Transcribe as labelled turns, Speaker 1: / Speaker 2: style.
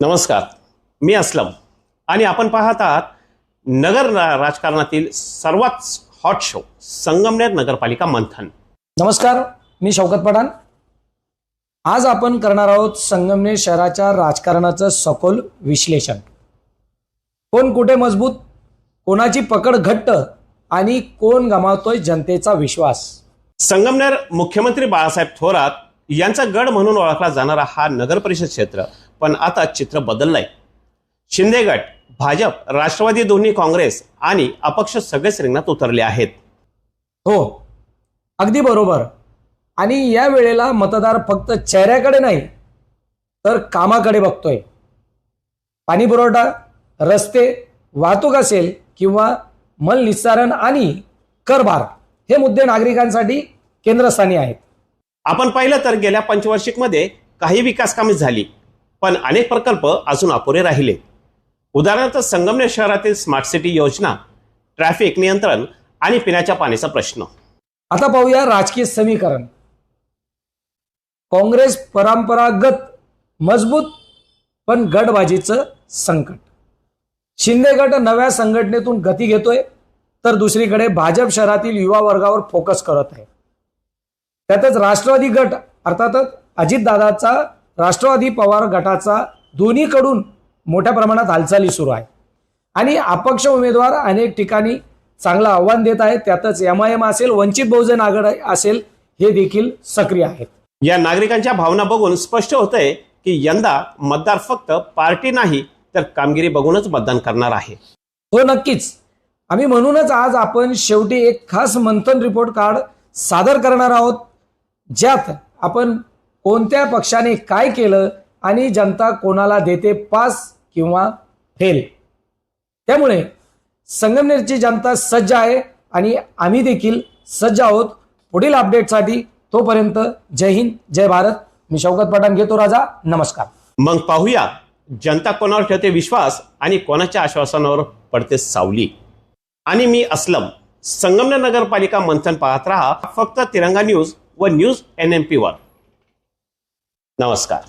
Speaker 1: नमस्कार मी असलम. आणि आपण पाहत आहात नगर राजकारणातील सर्वात हॉट शो संगमनेर नगरपालिका मंथन.
Speaker 2: नमस्कार मी शौकत पठाण. आज आपण करणार आहोत संगमनेर शहराच्या राजकारणाचं सखोल विश्लेषण. कोण कुठे मजबूत कोणाची पकड घट्ट आणि कोण गमावतोय जनतेचा विश्वास?
Speaker 1: संगमनेर मुख्यमंत्री बाळासाहेब थोरात यांचा गड म्हणून ओळखला जाणारा हा नगर परिषद क्षेत्र पण आता चित्र बदललंय. शिंदे गट भाजप राष्ट्रवादी दोन्ही काँग्रेस आणि अपक्ष सगळेच रिंगणात उतरले आहेत.
Speaker 2: हो अगदी बरोबर. आणि या वेळेला मतदार फक्त चेहऱ्याकडे नाही तर कामाकडे बघतोय. पाणी पुरवठा रस्ते वाहतूक असेल किंवा मल निस्सारण आणि करभार हे मुद्दे नागरिकांसाठी केंद्रस्थानी आहेत.
Speaker 1: आपण पाहिलं तर गेल्या पंचवार्षिकमध्ये काही विकास कामे झाली. पण अनेक प्रकल्प अजून अपुरे राहिले. उदाहरणार्थ संगमनेर शहरातील स्मार्ट सिटी योजना ट्रॅफिक नियंत्रण आणि पिण्याच्या पाण्याचा प्रश्न.
Speaker 2: आता पाहूया राजकीय समीकरण. काँग्रेस परंपरागत मजबूत पण गटबाजीचं संकट. शिंदे गट नव्या संघटनेतून गती घेतोय तर दुसरीकडे भाजप शहरातील युवा वर्गावर फोकस करत आहे. त्यातच राष्ट्रवादी गट अर्थातच अजितदादाचा राष्ट्रवादी पवार गटाचा दोन्हीकडून मोठ्या प्रमाणात हालचाली सुरू आहे. आणि अपक्ष उमेदवार अनेक ठिकाणी चांगलं आव्हान देत आहेत. त्यातच एम आय एम असेल वंचित बहुजन आघाडी असेल हे देखील सक्रिय आहेत.
Speaker 1: या नागरिकांच्या भावना बघून स्पष्ट होतंय की यंदा मतदार फक्त पार्टी नाही तर कामगिरी बघूनच मतदान करणार आहे.
Speaker 2: हो नक्कीच. आम्ही म्हणूनच आज आपण शेवटी एक खास मंथन रिपोर्ट कार्ड सादर करणार आहोत ज्यात आपण कोणत्या पक्षाने काय केलं आणि जनता कोणाला देते पास किंवा फेल? त्यामुळे संगमनेरची जनता सज्ज आहे आणि आम्ही देखील सज्ज आहोत. पुढील अपडेटसाठी तोपर्यंत जय हिंद जय भारत. मी शौकत पठाण घेतो राजा. नमस्कार.
Speaker 1: मग पाहूया जनता कोणावर ठेवते विश्वास आणि कोणाच्या आश्वासनावर पडते सावली? आणि मी असलम संगमनेर नगरपालिका मंथन पाहत राहा. फक्त तिरंगा न्यूज व न्यूज एन एम पी वर. नमस्कार